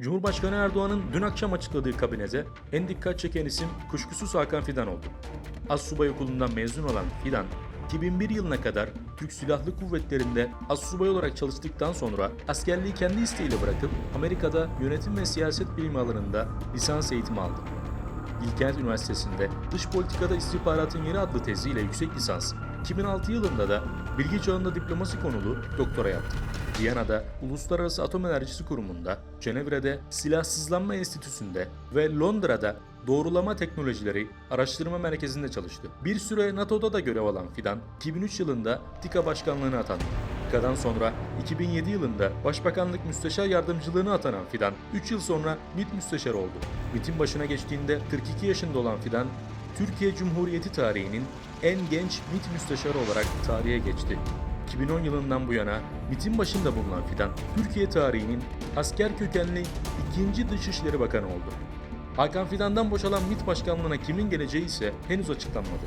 Cumhurbaşkanı Erdoğan'ın dün akşam açıkladığı kabinede en dikkat çeken isim kuşkusuz Hakan Fidan oldu. Assubay okulundan mezun olan Fidan, 2001 yılına kadar Türk Silahlı Kuvvetleri'nde assubay olarak çalıştıktan sonra askerliği kendi isteğiyle bırakıp Amerika'da yönetim ve siyaset bilimi alanında lisans eğitimi aldı. Bilkent Üniversitesi'nde Dış Politikada İstihbaratın Yeri adlı teziyle yüksek lisans, 2006 yılında da bilgi çağında diploması konulu doktora yaptı. Viyana'da Uluslararası Atom Enerjisi Kurumu'nda, Cenevre'de Silahsızlanma Enstitüsü'nde ve Londra'da Doğrulama Teknolojileri Araştırma Merkezi'nde çalıştı. Bir süre NATO'da da görev alan Fidan, 2003 yılında TİKA Başkanlığı'na atandı. TİKA'dan sonra 2007 yılında Başbakanlık Müsteşar Yardımcılığına atanan Fidan, 3 yıl sonra MİT Müsteşarı oldu. MİT'in başına geçtiğinde 42 yaşında olan Fidan, Türkiye Cumhuriyeti tarihinin en genç MİT Müsteşarı olarak tarihe geçti. 2010 yılından bu yana MİT'in başında bulunan Fidan, Türkiye tarihinin asker kökenli ikinci Dışişleri Bakanı oldu. Hakan Fidan'dan boşalan MİT başkanlığına kimin geleceği ise henüz açıklanmadı.